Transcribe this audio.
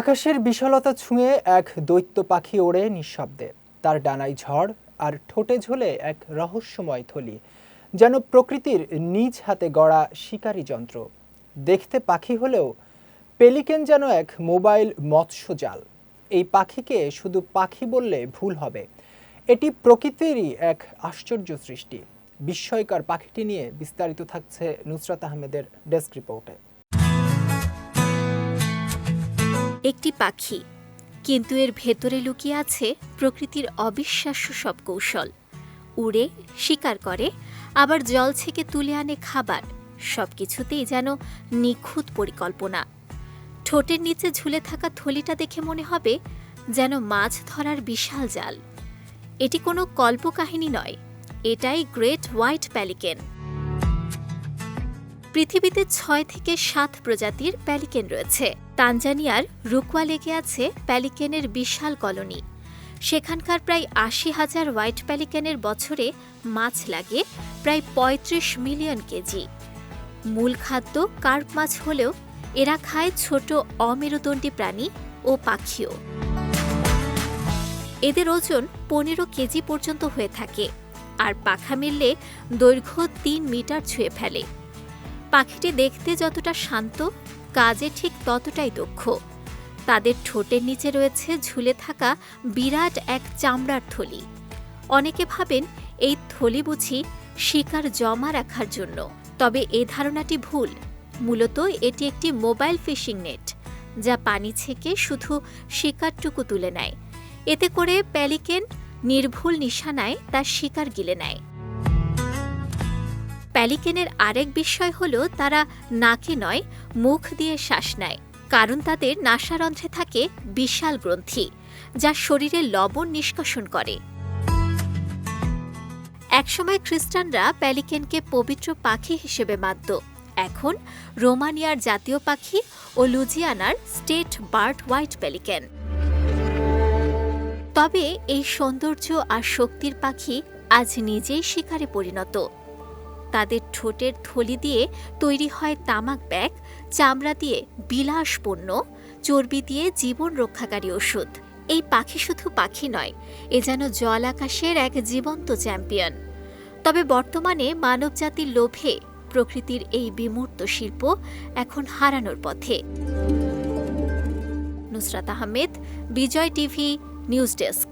আকাশের বিশালতা ছুঁয়ে এক দৈত্য পাখি ওড়ে নিঃশব্দে। তার ডানায় ঝড় আর ঠোঁটে ঝোলে এক রহস্যময় থলি, যেন প্রকৃতির নিজ হাতে গড়া শিকারী যন্ত্র। দেখতে পাখি হলেও পেলিকেন যেন এক মোবাইল মৎস্য জাল। এই পাখিকে শুধু পাখি বললে ভুল হবে। এটি প্রকৃতিরই এক আশ্চর্য সৃষ্টি। বিস্ময়কর পাখিটি নিয়ে বিস্তারিত থাকছে নুসরাত আহমেদের ডেস্ক রিপোর্টে। একটি পাখি, কিন্তু এর ভেতরে লুকিয়ে আছে প্রকৃতির অবিশ্বাস্য সব কৌশল। উড়ে শিকার করে, আবার জল থেকে তুলে আনে খাবার সব কিছুতেই যেন নিখুঁত পরিকল্পনা। ঠোঁটের নিচে ঝুলে থাকা থলিটা দেখে মনে হবে যেন মাছ ধরার বিশাল জাল। এটি কোনো কল্পকাহিনী নয়, এটাই গ্রেট হোয়াইট প্যালিকেন পৃথিবীতে ছয় থেকে সাত প্রজাতির প্যালিকেন রয়েছে। তানজানিয়ার রুকওয়া লেগে আছে প্যালিকেনের বিশাল কলোনি। সেখানকার প্রায় আশি হাজার হোয়াইট প্যালিকেনের বছরে মাছ লাগে প্রায় ৩৫ মিলিয়ন কেজি। মূল খাদ্য কার্প মাছ হলেও এরা খায় ছোট অমেরুদণ্ডী প্রাণী ও পাখিও। এদের ওজন পনেরো কেজি পর্যন্ত হয়ে থাকে। আর পাখা মিললে দৈর্ঘ্য তিন মিটার ছুঁয়ে ফেলে। পাখিটি দেখতে যতটা শান্ত, কাজে ঠিক ততটাই দক্ষ। তাদের ঠোঁটের নিচে রয়েছে ঝুলে থাকা বিরাট এক চামড়ার থলি। অনেকে ভাবেন এই থলি বুঝি শিকার জমা রাখার জন্য, তবে এ ধারণাটি ভুল। মূলত এটি একটি মোবাইল ফিশিং নেট, যা পানি থেকে শুধু শিকারটুকু তুলে নেয়। এতে করে প্যালিকেন নির্ভুল নিশানায় তার শিকার গিলে নেয়। প্যালিকেনের আরেক বিষয় হল তারা নাকে নয়, মুখ দিয়ে শ্বাস নেয়। কারণ তাদের নাসারন্ধ্রে থাকে বিশাল গ্রন্থি, যা শরীরে লবণ নিষ্কাশন করে। একসময় খ্রিস্টানরা প্যালিকেনকে পবিত্র পাখি হিসেবে মানত। এখন রোমানিয়ার জাতীয় পাখি ও লুজিয়ানার স্টেট বার্ড হোয়াইট প্যালিকেন। তবে এই সৌন্দর্য আর শক্তির পাখি আজ নিজেই শিকারে পরিণত। তাদের ঠোঁটের থলি দিয়ে তৈরি হয় তামাক ব্যাগ, চামড়া দিয়ে বিলাস পণ্য, চর্বি দিয়ে জীবন রক্ষাকারী ওষুধ। এই পাখি শুধু পাখি নয়, এ যেন জল আকাশের এক জীবন্ত চ্যাম্পিয়ন। তবে বর্তমানে মানবজাতির লোভে প্রকৃতির এই বিমূর্ত শিল্প এখন হারানোর পথে। Nusrat Ahmed, Bijoy TV, news desk.